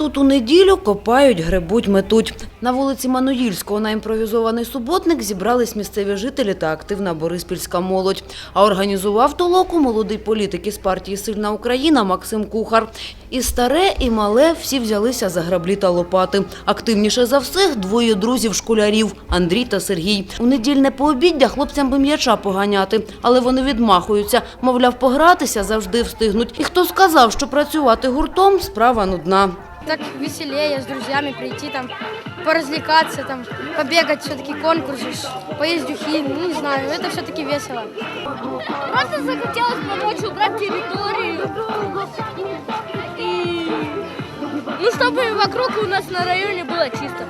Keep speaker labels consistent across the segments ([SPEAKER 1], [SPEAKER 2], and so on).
[SPEAKER 1] Тут у неділю копають, гребуть, метуть. На вулиці Мануїльського на імпровізований суботник зібрались місцеві жителі та активна бориспільська молодь. А організував толоку молодий політик із партії «Сильна Україна» Максим Кухар. І старе, і мале всі взялися за граблі та лопати. Активніше за всіх двоє друзів-школярів – Андрій та Сергій. У недільне пообіддя хлопцям би м'яча поганяти, але вони відмахуються. Мовляв, погратися завжди встигнуть. І хто сказав, що працювати гуртом – справа нудна.
[SPEAKER 2] Так веселее с друзьями прийти там, поразвлекаться, там, побегать, все-таки конкурсы, поесть духи, ну не знаю, это все-таки весело.
[SPEAKER 3] Просто захотелось помочь убрать территорию. Ну, чтобы вокруг у нас на районе было чисто.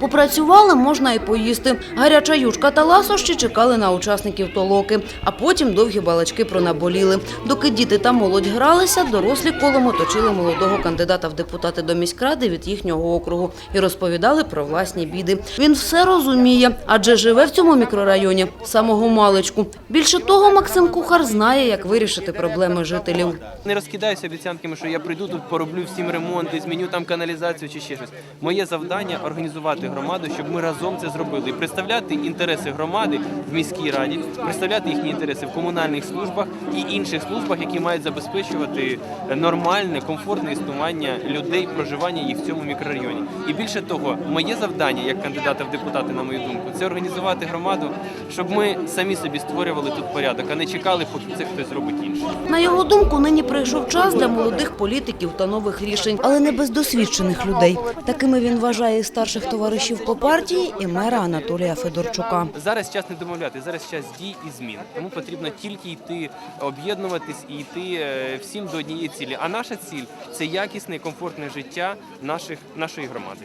[SPEAKER 1] Попрацювали, можна і поїсти. Гаряча юшка та ласощі чекали на учасників толоки, а потім довгі балачки про наболіли. Доки діти та молодь гралися, дорослі колом оточили молодого кандидата в депутати до міськради від їхнього округу і розповідали про власні біди. Він все розуміє, адже живе в цьому мікрорайоні самого маличку. Більше того, Максим Кухар знає, як вирішити проблеми жителів.
[SPEAKER 4] Не розкидаюся обіцянками, що я прийду тут, пороблю всім ремонти, зміню там каналізацію чи ще щось. Моє завдання організувати громаду, щоб ми разом це зробили представляти інтереси громади в міській раді, представляти їхні інтереси в комунальних службах і інших службах, які мають забезпечувати нормальне, комфортне існування людей, проживання їх в цьому мікрорайоні. І більше того, моє завдання як кандидата в депутати, на мою думку, це організувати громаду, щоб ми самі собі створювали тут порядок, а не чекали, поки це хтось зробить інше.
[SPEAKER 1] На його думку, нині прийшов час для молодих політиків та нових рішень, але не без досвідчених людей. Такими він вважає і старших товаришів по партії і мера Анатолія Федорчука.
[SPEAKER 4] Зараз час не домовляти, зараз час дій і змін. Тому потрібно тільки йти, об'єднуватись і йти е, всім до однієї цілі. А наша ціль це якісне і комфортне життя наших нашої громади.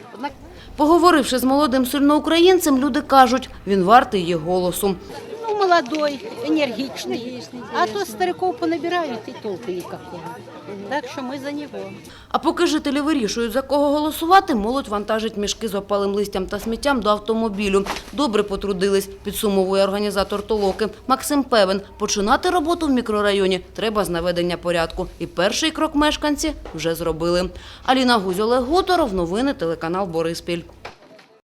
[SPEAKER 1] Поговоривши з молодим сильноукраїнцем, люди кажуть, він вартий їх голосу
[SPEAKER 5] Ну, молодой, энергичный. А то стариков понабирают и толку никакого. Так что мы за него.
[SPEAKER 1] А поки жителі вирішують, за кого голосувати, молодь вантажить мішки з опалим листям та сміттям до автомобілю. Добре потрудились, підсумовує організатор толоки. Максим певен, починати роботу в мікрорайоні треба з наведення порядку. І перший крок мешканці вже зробили. Аліна Гузь, Олег Гуторов, новини телеканал Бориспіль.